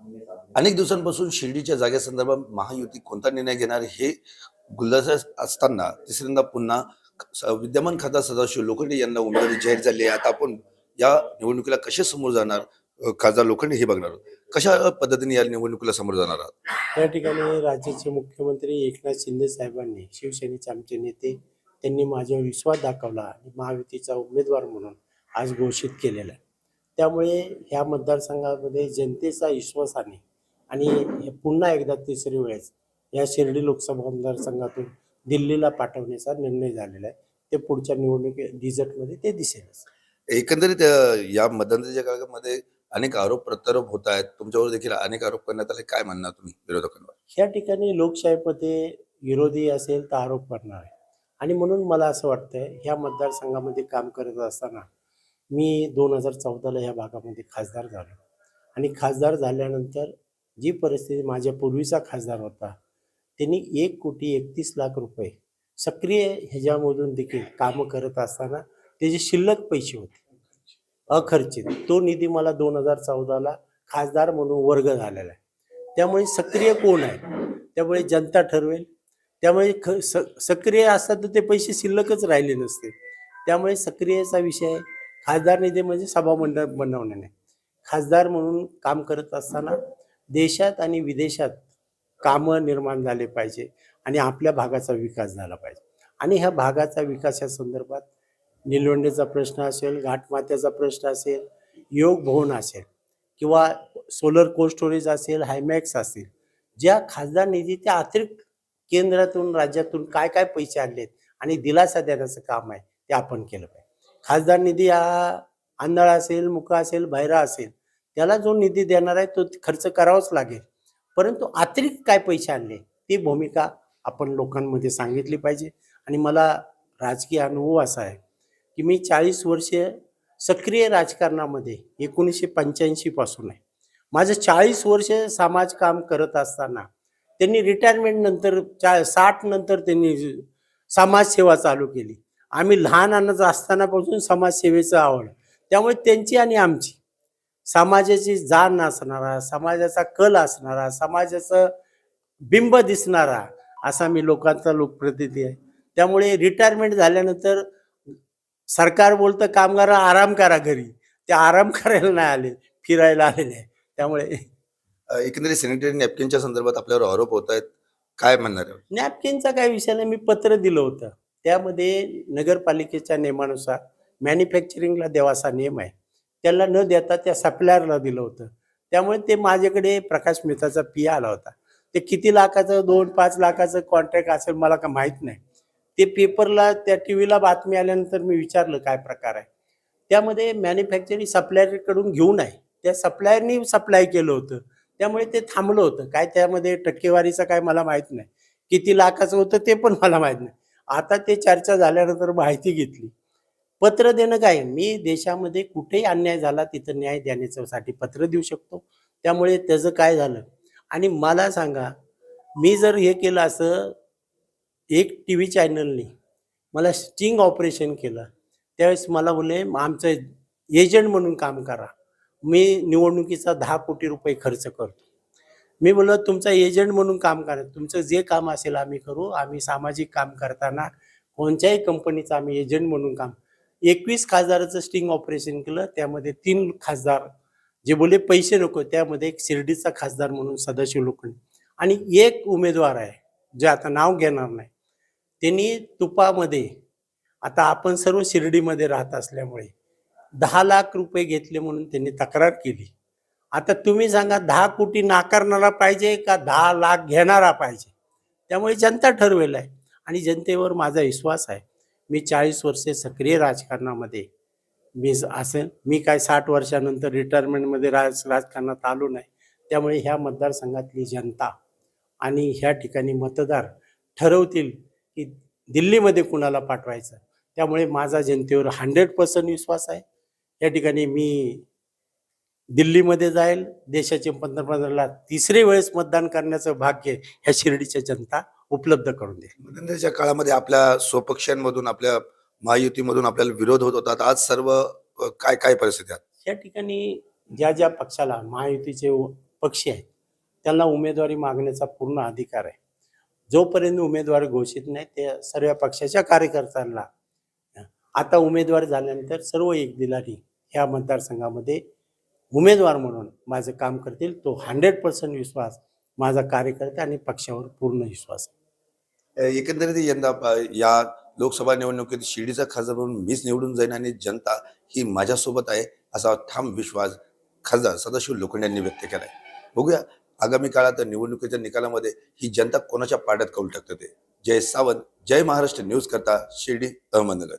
अनेक दिवसांपासून शिर्डीच्या जागेसंदर्भात महायुती कोणता निर्णय घेणार हे गुलदस्त्यात असताना तिसऱ्यांदा पुन्हा विद्यमान खासदार सदाशिव लोखंडे यांना उमेदवारी जाहीर झाली आहे. आता आपण या निवडणुकीला कसे समोर जाणार? खासदार लोखंडे हे बघणार आहोत. कशा पद्धतीने या निवडणुकीला समोर जाणार आहात? या ठिकाणी राज्याचे मुख्यमंत्री एकनाथ शिंदे साहेबांनी शिवसेनेचे आमचे नेते त्यांनी माझ्यावर विश्वास दाखवला आणि महायुतीचा उमेदवार म्हणून आज घोषित केलेला आहे. त्यामुळे ह्या मतदारसंघामध्ये जनतेचा विश्वासाने आणि हे पुन्हा एकदा तिसरी वेळेस या शिर्डी लोकसभा मतदारसंघातून दिल्लीला पाठवण्याचा निर्णय झालेला आहे. ते पुढच्या निवडणुकी रिझल्टमध्ये ते दिसेलच. एकंदरीत या मतदानाच्या काळामध्ये अनेक आरोप प्रत्यारोप होत आहेत. तुमच्यावर देखील अनेक आरोप करण्यात आले. काय म्हणणार तुम्ही विरोधकांवर? ह्या ठिकाणी लोकशाहीमध्ये विरोधी असेल तर आरोप करणार आहे. आणि म्हणून मला असं वाटतंय ह्या मतदारसंघामध्ये काम करत असताना मी दोन हजार चौदाला ह्या भागामध्ये खासदार झालो. आणि खासदार झाल्यानंतर जी परिस्थिती माझ्या पूर्वीचा खासदार होता त्यांनी एक कोटी एकतीस लाख रुपये सक्रिय ह्याच्यामधून देखील कामं करत असताना त्याचे शिल्लक पैसे होते. अखर्चित. तो निधी मला दोन हजार चौदाला खासदार म्हणून वर्ग झालेला आहे. त्यामुळे सक्रिय कोण आहे? त्यामुळे जनता ठरवेल. त्यामुळे ख स सक्रिय असतात तर ते पैसे शिल्लकच राहिले नसते. त्यामुळे सक्रियचा विषय आहे. खासदार निधी म्हणजे सभामंडळ बनवणे नाही खासदार म्हणून काम करत असताना देशात आणि विदेशात कामं निर्माण झाले पाहिजे आणि आपल्या भागाचा विकास झाला पाहिजे. आणि ह्या भागाचा विकासा संदर्भात निलवंडेचा प्रश्न असेल घाटमात्याचा प्रश्न असेल योग भवन असेल किंवा सोलर कोल्ड स्टोरेज असेल हायमॅक्स असेल ज्या खासदार निधी त्या अतिरिक्त केंद्रातून राज्यातून काय काय पैसे आणलेत आणि दिलासा देण्याचं काम आहे ते आपण केलं पाहिजे. खासदार निधी हा आंधळा असेल मुका असेल भैरा असेल त्याला जो निधी देणार आहे तो खर्च करावाच लागेल. परंतु अतिरिक्त काय पैसे आणले ती भूमिका आपण लोकांमध्ये सांगितली पाहिजे. आणि मला राजकीय अनुभव असा आहे की मी चाळीस वर्षे सक्रिय राजकारणामध्ये एकोणीसशे पंच्याऐंशीपासून आहे. माझं चाळीस वर्ष समाजकाम करत असताना त्यांनी रिटायरमेंट नंतर चा साठ नंतर त्यांनी समाजसेवा चालू केली. आम्ही लहान आणत असतानापासून समाजसेवेचं आवड. त्यामुळे त्यांची आणि आमची. समाजाची जाण असणारा समाजाचा कल असणारा समाजाचं बिंब दिसणारा असा मी लोकांचा लोकप्रतिनिधी आहे. त्यामुळे रिटायरमेंट झाल्यानंतर सरकार बोलतं कामगार आराम करा घरी. ते आराम करायला नाही आले फिरायला आलेले आहे त्यामुळे एकंदरीत सॅनिटरी नॅपकिनच्या संदर्भात आपल्यावर आरोप होत आहेत. काय म्हणणार आहे? नॅपकिनचा काय विषय नाही. मी पत्र दिलं होतं. त्यामध्ये नगरपालिकेच्या नियमानुसार मॅन्युफॅक्चरिंगला देवाचा नियम आहे. त्याला न देता त्या सप्लायरला दिलं होतं. त्यामुळे ते माझ्याकडे प्रकाश मेहताचा पी आला होता. ते किती लाखाचं दोन पाच लाखाचं कॉन्ट्रॅक्ट असेल मला का माहीत नाही. ते पेपरला त्या टी व्हीला बातमी आल्यानंतर मी विचारलं काय प्रकार आहे. त्यामध्ये मॅन्युफॅक्चरिंग सप्लायरकडून घेऊन आहे. त्या सप्लायरनी सप्लाय केलं होतं. त्यामुळे ते थांबलं होतं. काय त्यामध्ये टक्केवारीचं काय मला माहीत नाही. किती लाखाचं होतं ते पण मला माहीत नाही. आता ते चर्चा झाल्यानंतर माहिती घेतली. पत्र देणं काय? मी देशामध्ये कुठेही अन्याय झाला तिथं न्याय देण्याच्यासाठी पत्र देऊ शकतो. त्यामुळे त्याचं काय झालं? आणि मला सांगा मी जर हे केलं असं एक टी व्ही चॅनलनी मला स्टिंग ऑपरेशन केलं त्यावेळेस मला बोलले आमचं एजंट म्हणून काम करा. मी निवडणुकीचा दहा कोटी रुपये खर्च करतो. मी बोललो तुमचा एजंट म्हणून काम करा तुमचं जे काम असेल आम्ही करू आम्ही सामाजिक काम करताना कोणत्याही कंपनीचं आम्ही एजंट म्हणून काम एकवीस खासदाराचं स्टिंग ऑपरेशन केलं त्यामध्ये तीन खासदार जे बोले पैसे नको त्यामध्ये एक शिर्डीचा खासदार म्हणून सदाशिव लोखंडे. आणि एक उमेदवार आहे जे आता नाव घेणार नाही. त्यांनी तुपामध्ये आता आपण सर्व शिर्डीमध्ये राहत असल्यामुळे दहा लाख रुपये घेतले म्हणून त्यांनी तक्रार केली. आता तुम्ही सांगा दहा कोटी नाकारणारा पाहिजे का दहा लाख घेणारा पाहिजे? त्यामुळे जनता ठरवेल आहे. आणि जनतेवर माझा विश्वास आहे. मी चाळीस वर्षे सक्रिय राजकारणामध्ये मी असेल. मी काय साठ वर्षानंतर रिटायरमेंटमध्ये राज राजकारणात आलो नाही. त्यामुळे ह्या मतदारसंघातली जनता आणि ह्या ठिकाणी मतदार ठरवतील की दिल्लीमध्ये कुणाला पाठवायचं. त्यामुळे माझा जनतेवर हंड्रेड पर्सेंट विश्वास आहे. या ठिकाणी मी दिल्लीमध्ये जाईल देशाचे पंतप्रधानाला तिसरे वेळेस मतदान करण्याचं भाग्य ह्या शिर्डीच्या जनता उपलब्ध करून देईल. मध्यंतरीच्या काळामध्ये आपल्या स्वपक्षांमधून आपल्या महायुतीमधून आपल्याला विरोध होत होता. आज सर्व काय काय परिस्थिती आहे या ठिकाणी ज्या ज्या पक्षाला महायुतीचे पक्षी आहेत त्यांना उमेदवारी मागण्याचा पूर्ण अधिकार आहे. जोपर्यंत उमेदवारी घोषित नाही ते सर्व पक्षाच्या कार्यकर्त्यांना आता उमेदवार झाल्यानंतर सर्व एक दिलानी ह्या मतदारसंघामध्ये उमेदवार म्हणून माझं काम करतील तो हंड्रेड पर्सेंट विश्वास माझा कार्यकर्ते आणि पक्षावर पूर्ण विश्वास एकंदरीत यंदा या लोकसभा निवडणुकीत शिर्डीचा खासदार म्हणून मीच निवडून जाईन आणि जनता ही माझ्यासोबत आहे असा ठाम विश्वास खासदार सदाशिव लोखंड यांनी व्यक्त आहे बघूया आगामी काळात निवडणुकीच्या निकालामध्ये ही जनता कोणाच्या पाड्यात कौल टाकते ते? जय सावंत जय महाराष्ट्र न्यूज करता शिर्डी अहमदनगर.